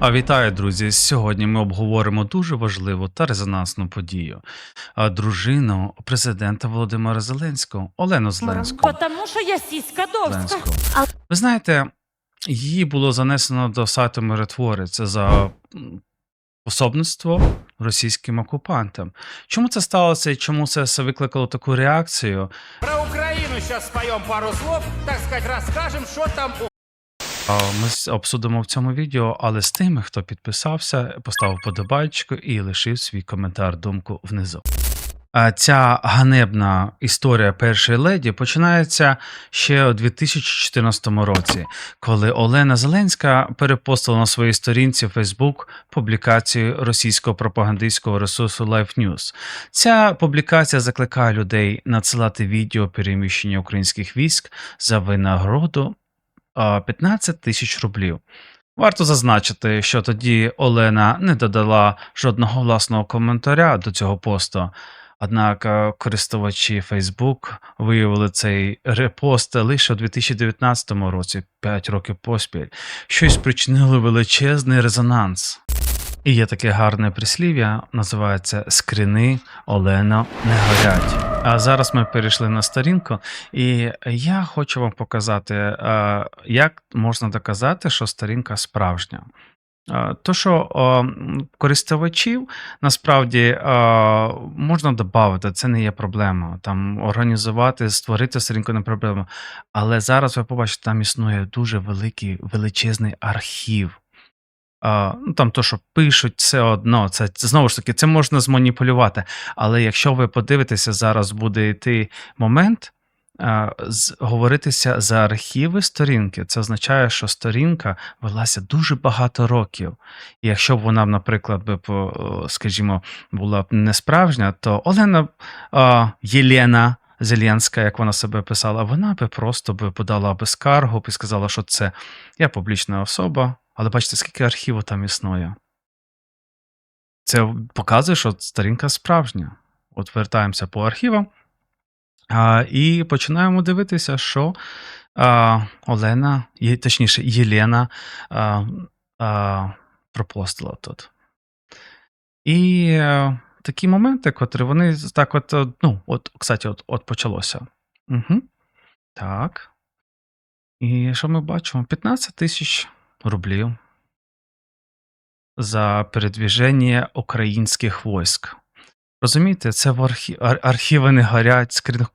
А вітаю, друзі! Сьогодні ми обговоримо дуже важливу та резонансну подію. Дружину президента Володимира Зеленського Олену Зеленську. Потому що я сіська довська. Ви знаєте, її було занесено до сайту Миротворець за пособництво російським окупантам. Чому це сталося і чому це все викликало таку реакцію? Про Украину сейчас споем пару слов, так сказать, расскажем, что там Ми обсудимо в цьому відео, але з тими, хто підписався, поставив подобайку і лишив свій коментар, думку внизу. Ця ганебна історія першої леді починається ще у 2014 році, коли Олена Зеленська перепостила на своїй сторінці в Facebook публікацію російського пропагандистського ресурсу Life News. Ця публікація закликає людей надсилати відео переміщення українських військ за винагороду 15 тисяч рублів. Варто зазначити, що тоді Олена не додала жодного власного коментаря до цього посту. Однак е, користувачі Facebook виявили цей репост лише у 2019 році, 5 років поспіль, що й спричинило величезний резонанс. І є таке гарне прислів'я, називається Скріни Олена не горять. А зараз ми перейшли на сторінку, і я хочу вам показати, е, як можна доказати, що сторінка справжня. Е, То, що користувачів насправді е, можна додати, це не є проблема. Там організувати, створити сторінку не проблема. Але зараз ви побачите, там існує дуже великий величезний архів. Ну, там то, що пишуть, все одно, це знову ж таки, це можна зманіпулювати. Але якщо ви подивитеся, зараз буде йти момент говоритися за архіви сторінки, це означає, що сторінка велася дуже багато років. І якщо б вона, наприклад, би, скажімо, була б не справжня, то Олена Єлена. Зеленська, як вона себе писала, вона би просто би подала би скаргу і сказала, що це я публічна особа, але бачите, скільки архіву там існує. Це показує, що сторінка справжня. От вертаємося по архівам а, і починаємо дивитися, що а, Олена, є- точніше, Єлена а, а, пропостила тут. І е, такі моменти, котрі вони так от, е, ну, от, кстати, от, от почалося. Угу. Так. І що ми бачимо? 15 тисяч рублів за передвіження українських військ. Розумієте, це в архі... ар- архіви не горять, скрін...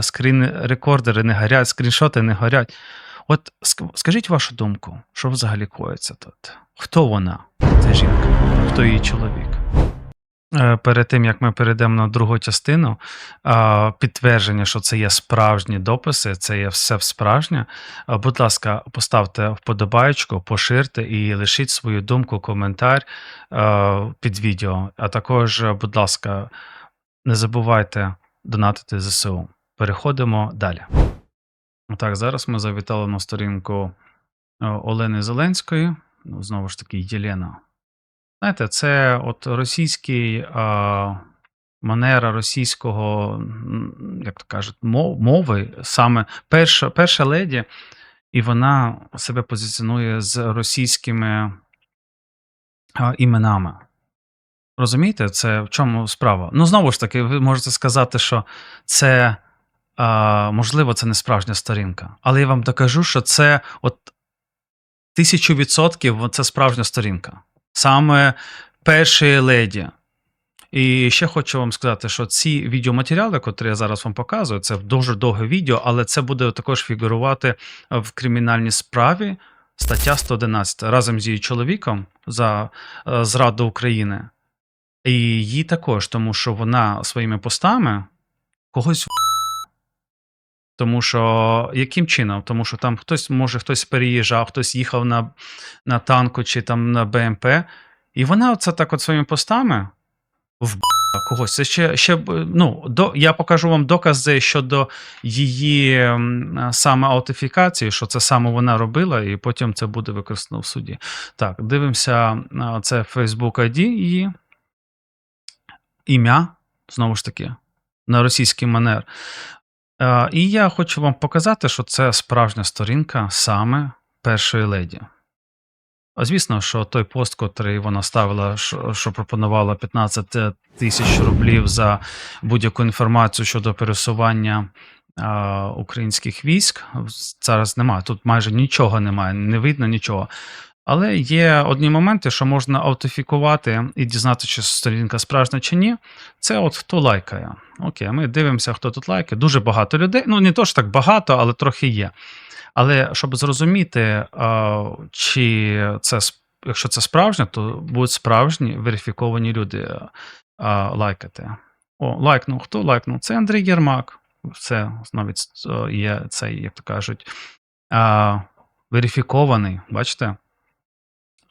скрін... рекордери не горять, скріншоти не горять. От ск- скажіть вашу думку, що взагалі коїться тут? Хто вона, ця жінка? Хто її чоловік? Е, Перед тим як ми перейдемо на другу частину, підтвердження, що це є справжні дописи, це є все справжнє. Будь ласка, поставте вподобайку, поширте і лишіть свою думку, коментар під відео. А також, будь ласка, не забувайте донатити ЗСУ. Переходимо далі. Так, зараз ми завітали на сторінку е, Олени Зеленської. Ну, знову ж таки, Єлена. Знаєте, це от російський а, манера російського, як то кажуть, мов, мови, саме перша, перша леді, і вона себе позиціонує з російськими а, іменами. Розумієте, це в чому справа? Ну, знову ж таки, ви можете сказати, що це, а, можливо, це не справжня сторінка. Але я вам докажу, що це от тисячу відсотків це справжня сторінка. Саме першої леді. І ще хочу вам сказати, що ці відеоматеріали, котрі я зараз вам показую, це дуже довге відео, але це буде також фігурувати в кримінальній справі стаття 111 разом з її чоловіком за е, зраду України. І її також, тому що вона своїми постами когось тому що яким чином? Тому що там хтось, може, хтось переїжджав, хтось їхав на, на танку чи там на БМП, і вона оце так от своїми постами в когось. Це ще, ще ну, до, я покажу вам докази щодо її саме аутентифікації, що це саме вона робила, і потім це буде використано в суді. Так, дивимося, це Facebook ID її ім'я, знову ж таки, на російський манер. І я хочу вам показати, що це справжня сторінка саме першої леді. А звісно, що той пост, котрий вона ставила, що, що пропонувала 15 тисяч рублів за будь-яку інформацію щодо пересування а, українських військ, зараз немає. Тут майже нічого немає, не видно нічого. Але є одні моменти, що можна аутентифікувати і дізнатися, чи сторінка справжня чи ні. Це от хто лайкає. Окей, ми дивимося, хто тут лайкає. Дуже багато людей. Ну, не то ж так багато, але трохи є. Але щоб зрозуміти, чи це якщо це справжнє, то будуть справжні верифіковані люди лайкати. О, лайкнув. Хто лайкнув? Це Андрій Єрмак. Це навіть є цей, як то кажуть, верифікований. Бачите?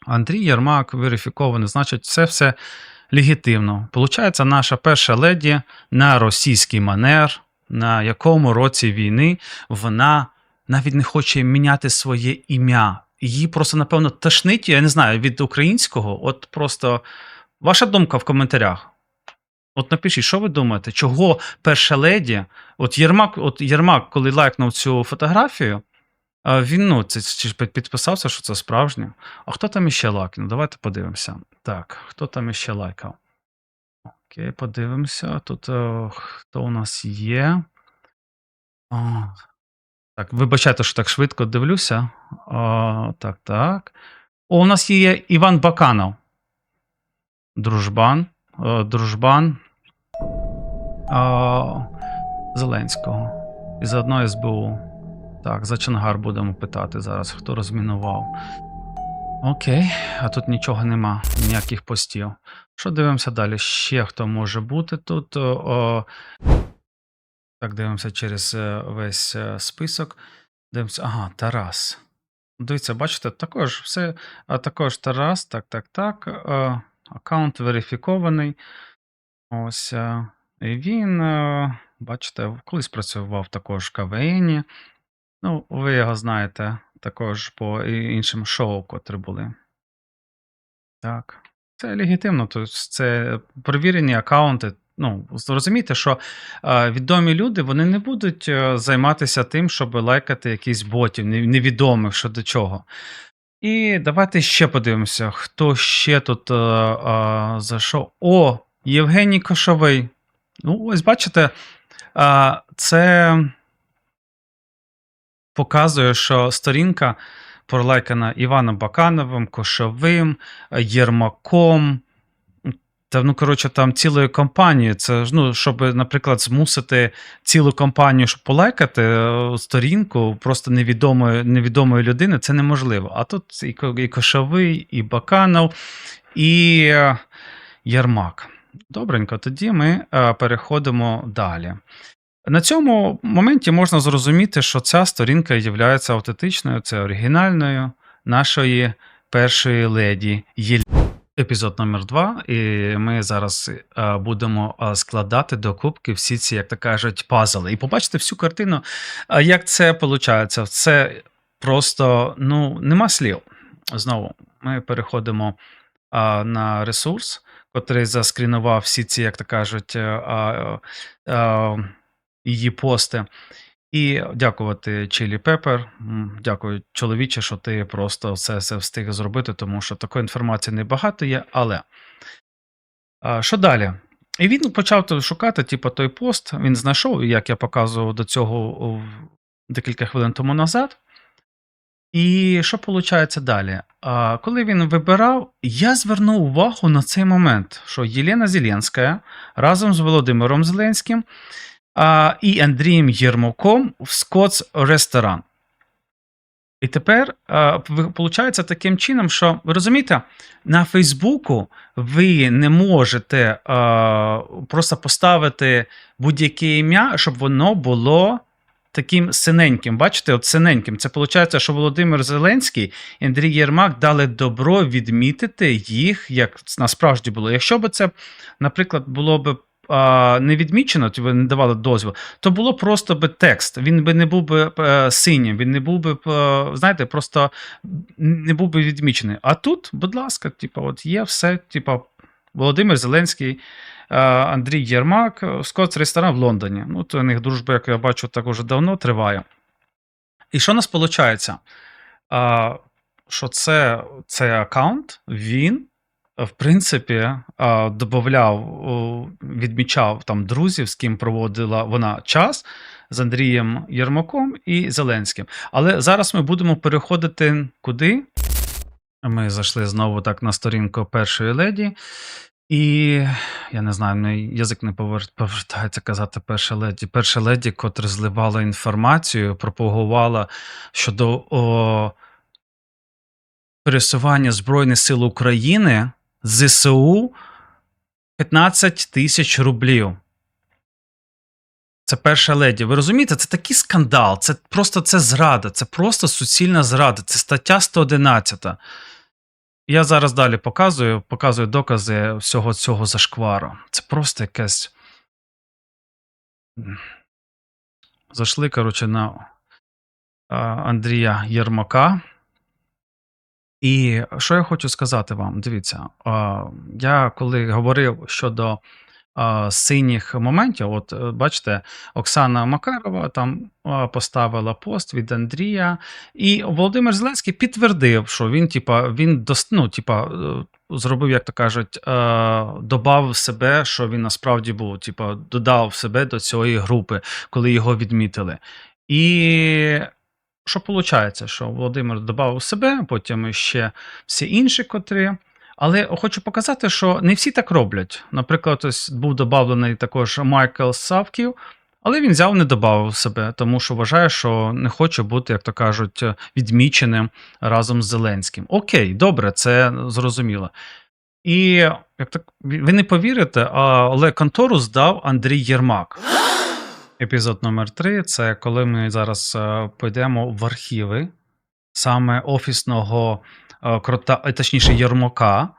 Андрій Єрмак верифікований, значить, це все легітимно. Получається, наша перша леді на російський манер, на якому році війни вона навіть не хоче міняти своє ім'я. Її просто, напевно, тошнить, я не знаю, від українського. От просто ваша думка в коментарях. От напишіть, що ви думаєте, чого перша леді, от Єрмак, от Єрмак, коли лайкнув цю фотографію, він ну, це чи підписався, що це справжнє. А хто там іще лайкнув? Давайте подивимося. Так, хто там іще лайкав? Окей, подивимося. Тут е, хто у нас є? О, так, вибачайте, що так швидко дивлюся. О, так, так. О, у нас є Іван Баканов. Дружбан. Е, дружбан е, Зеленського. І заодно СБУ. Так, за Чонгар будемо питати зараз, хто розмінував. Окей, а тут нічого нема, ніяких постів. Що дивимося далі? Ще хто може бути тут? О, так, дивимося через е, весь е, список. Дивимося, ага, Тарас. Дивіться, бачите, також все, а також Тарас, так, так, так. е, Аккаунт верифікований. Ось. І він, бачите, колись працював також в КВН. Ну, ви його знаєте також по іншим шоу, котрі були. Так. Це легітимно, тобто це перевірені аккаунти. Ну, зрозумійте, що е, відомі люди вони не будуть е, займатися тим, щоб лайкати якісь ботів, невідомих що до чого. І давайте ще подивимося, хто ще тут е, е, зайшов. О, Євгеній Кошовий. Ну, ось бачите, е, це показує, що сторінка пролайкана Іваном Бакановим, Кошовим, е, Єрмаком. Та ну, коротше, там цілою компанією. Це ну, щоб, наприклад, змусити цілу компанію, щоб полайкати е, сторінку просто невідомої, невідомої людини, це неможливо. А тут і, і Кошовий, і Баканов, і е, Єрмак. Добренько, тоді ми е, переходимо далі. На цьому моменті можна зрозуміти, що ця сторінка є автентичною, це оригінальною нашої першої леді Єлі. Епізод номер 2 і ми зараз е, будемо е, складати до кубки всі ці, як то кажуть, пазли. І побачите всю картину, е, як це виходить. Це просто ну, нема слів. Знову ми переходимо на ресурс, котрий заскрінував всі ці, як то кажуть, її пости. І дякувати Чилі Пепер. Дякую, чоловіче, що ти просто це все встиг зробити, тому що такої інформації небагато є. Але що далі? І він почав шукати, типу, той пост. Він знайшов, як я показував до цього декілька хвилин тому назад. І що виходить далі? А, коли він вибирав, я звернув увагу на цей момент, що Єлена Зеленська разом з Володимиром Зеленським і Андрієм Єрмаком в Скотс ресторан. І тепер виходить таким чином, що ви розумієте, на Фейсбуку ви не можете просто поставити будь-яке ім'я, щоб воно було таким синеньким. Бачите, от синеньким. Це виходить, що Володимир Зеленський і Андрій Єрмак дали добро відмітити їх, як насправді було. Якщо б це, наприклад, було б не відмічено, ви не давали дозвіл, то було просто би текст. Він би не був би е, синім, він не був би, е, знаєте, просто не був би відмічений. А тут, будь ласка, типу, от є все, типу, Володимир Зеленський, е, Андрій Єрмак, Скотс ресторан в Лондоні. Ну, то у них дружба, як я бачу, так уже давно триває. І що у нас виходить? Що це, цей аккаунт, він, в принципі, а, додавав, о, відмічав там друзів, з ким проводила вона час з Андрієм Єрмаком і Зеленським. Але зараз ми будемо переходити куди? Ми зайшли знову так на сторінку першої леді. І я не знаю, мій язик не повер- повертається казати перша леді. Перша леді, котра зливала інформацію, пропагувала щодо о, пересування Збройних сил України ЗСУ 15 тисяч рублів. Це перша леді. Ви розумієте, це такий скандал, це просто це зрада, це просто суцільна зрада, це стаття 111. Я зараз далі показую, показую докази всього цього зашквару. Це просто якесь. Зайшли, коротше, на Андрія Єрмака. І що я хочу сказати вам? Дивіться, я коли говорив щодо синіх моментів, от е, бачите, Оксана Макарова там поставила пост від Андрія, і Володимир Зеленський підтвердив, що він, типа, він ну, типа, е, зробив, як то кажуть, е, додав себе, що він насправді був, типа, додав себе до цієї групи, коли його відмітили. І що виходить, що Володимир додав себе, потім ще всі інші котрі. Але хочу показати, що не всі так роблять. Наприклад, ось був додавлений також Майкл Савків, але він взяв не додав себе, тому що вважає, що не хоче бути, як то кажуть, відміченим разом з Зеленським. Окей, добре, це зрозуміло. І як так, ви не повірите, але контору здав Андрій Єрмак. Епізод номер 3 це коли ми зараз е, пойдемо в архіви саме офісного е, крота, е, точніше, Єрмака,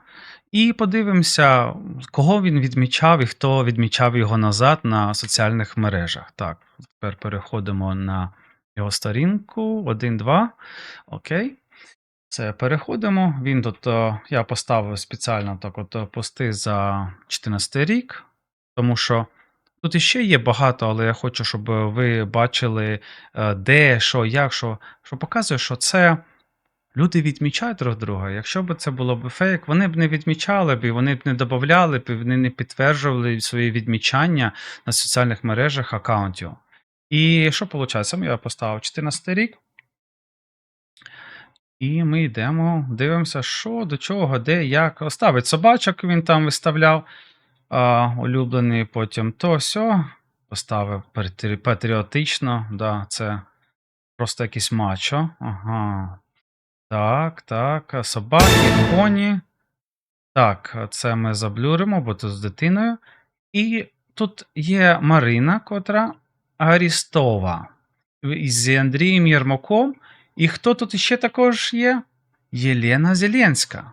і подивимося, кого він відмічав і хто відмічав його назад на соціальних мережах. Так, тепер переходимо на його сторінку. 1, 2. Окей. Це переходимо. Він тут, я поставив спеціально так от пости за 14 рік, тому що тут іще є багато, але я хочу, щоб ви бачили, е, де, що, як, що, що показує, що це люди відмічають друг друга. Якщо б це було б фейк, вони б не відмічали б, і вони б не додавали б, і вони не підтверджували свої відмічання на соціальних мережах аккаунтів. І що виходить? Я поставив 14 рік. І ми йдемо, дивимося, що, до чого, де, як. Ставить собачок, він там виставляв улюблений, потім то сьо. Поставив патріотично, да, це просто якийсь мачо. Ага. Так, так. Собаки, коні. Так, це ми заблюримо, бо тут з дитиною. І тут є Марина, котра Арістова. З Андрієм Єрмаком. І хто тут іще також є? Єлена Зеленська.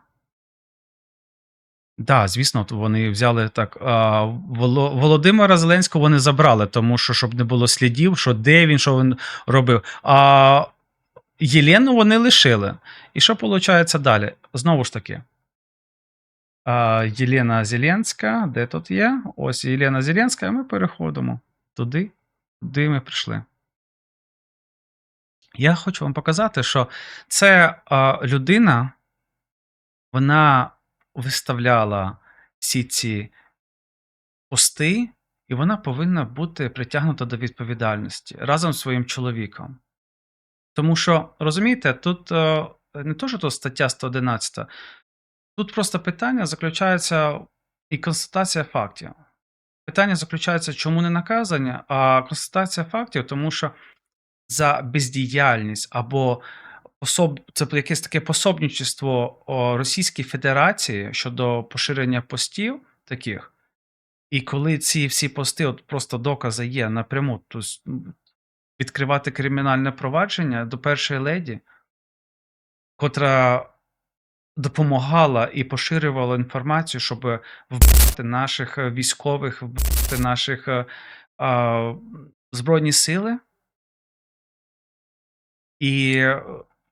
Да, звісно, вони взяли так. А, Воло- Володимира Зеленського вони забрали, тому що щоб не було слідів, що де він, що він робив. А Єлену вони лишили. І що виходить далі? Знову ж таки. А, Єлена Зеленська, де тут є? Ось Єлена Зеленська, і ми переходимо туди, куди ми прийшли. Я хочу вам показати, що це а, людина, вона виставляла всі ці пости, і вона повинна бути притягнута до відповідальності разом з своїм чоловіком. Тому що, розумієте, тут е, не то, що тут стаття 111, тут просто питання заключається і констатація фактів. Питання заключається, чому не наказання, а констатація фактів, тому що за бездіяльність або пособ... це якесь таке пособничество Російській Федерації щодо поширення постів таких. І коли ці всі пости, от просто докази є напряму, то відкривати кримінальне провадження до першої леді, котра допомагала і поширювала інформацію, щоб вбити наших е, військових, вбити наших е, а, Збройні сили. І е,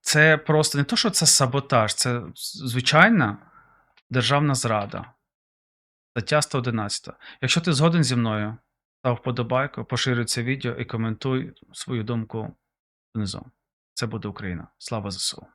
це просто не то, що це саботаж, це звичайна державна зрада. Стаття 111. Якщо ти згоден зі мною, став вподобайку, поширюй це відео і коментуй свою думку внизу. Це буде Україна. Слава ЗСУ.